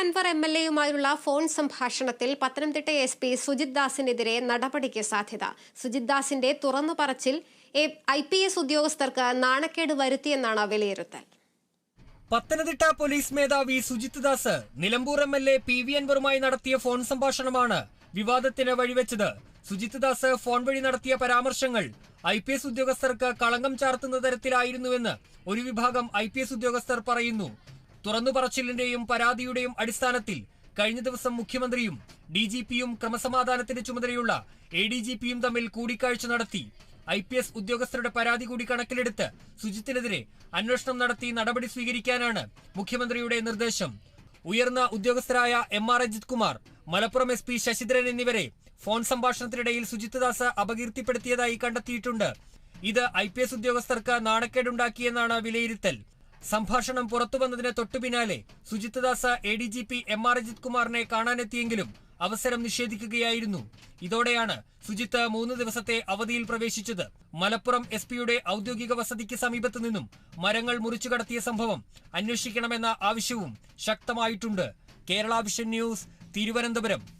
Anwar M L എയുമായുള്ള phone സംഭാഷണത്തിൽ Pathanamthitta S P Sujith ദാസിനെതിരെ നടപടിക്ക് സാധ്യത. സുജിത് ദാസിന്റെ തുറന്നു പറച്ചിൽ ഐ പി എസ് ഉദ്യോഗസ്ഥർക്ക് നാണക്കേട് വരുത്തിയെന്നാണ് വിലയിരുത്തൽ. പത്തനംതിട്ട പോലീസ് മേധാവി Sujith Das Nilambur M L A P V അൻവറുമായി നടത്തിയ ഫോൺ സംഭാഷണമാണ് വിവാദത്തിന് വഴിവെച്ചത്. സുജിത് ദാസ് ഫോൺ വഴി നടത്തിയ പരാമർശങ്ങൾ ഐ പി എസ് ഉദ്യോഗസ്ഥർക്ക് കളങ്കം ചാർത്തുന്ന തരത്തിലായിരുന്നുവെന്ന് ഒരു വിഭാഗം ഐ പി എസ് ഉദ്യോഗസ്ഥർ പറയുന്നു. തുറന്നു പറച്ചിലിന്റെയും പരാതിയുടെയും അടിസ്ഥാനത്തിൽ കഴിഞ്ഞ ദിവസം മുഖ്യമന്ത്രിയും ഡി ജി പിയും ക്രമസമാധാനത്തിന്റെ ചുമതലയുള്ള എ ഡി ജി പിയും തമ്മിൽ കൂടിക്കാഴ്ച നടത്തി. ഐ പി എസ് ഉദ്യോഗസ്ഥരുടെ പരാതി കൂടി കണക്കിലെടുത്ത് സുജിത്തിനെതിരെ അന്വേഷണം നടത്തി നടപടി സ്വീകരിക്കാനാണ് മുഖ്യമന്ത്രിയുടെ നിർദ്ദേശം. ഉയർന്ന ഉദ്യോഗസ്ഥരായ M R Ajith Kumar Malappuram S P Sasidharan എന്നിവരെ ഫോൺ സംഭാഷണത്തിനിടയിൽ സുജിത് ദാസ് അപകീർത്തിപ്പെടുത്തിയതായി കണ്ടെത്തിയിട്ടുണ്ട്. ഇത് ഐ പി എസ് ഉദ്യോഗസ്ഥർക്ക് നാണക്കേടുണ്ടാക്കിയെന്നാണ് വിലയിരുത്തൽ. സംഭാഷണം പുറത്തു വന്നതിന് തൊട്ടു പിന്നാലെ Sujith Das A D G P M R Ajith കുമാറിനെ കാണാനെത്തിയെങ്കിലും അവസരം നിഷേധിക്കുകയായിരുന്നു. ഇതോടെയാണ് സുജിത്ത് മൂന്ന് ദിവസത്തെ അവധിയിൽ പ്രവേശിച്ചത്. മലപ്പുറം എസ് പിയുടെ ഔദ്യോഗിക വസതിക്ക് സമീപത്തു നിന്നും മരങ്ങൾ മുറിച്ചു കടത്തിയ സംഭവം അന്വേഷിക്കണമെന്ന ആവശ്യവും ശക്തമായിട്ടുണ്ട്. Kerala vision news Thiruvananthapuram.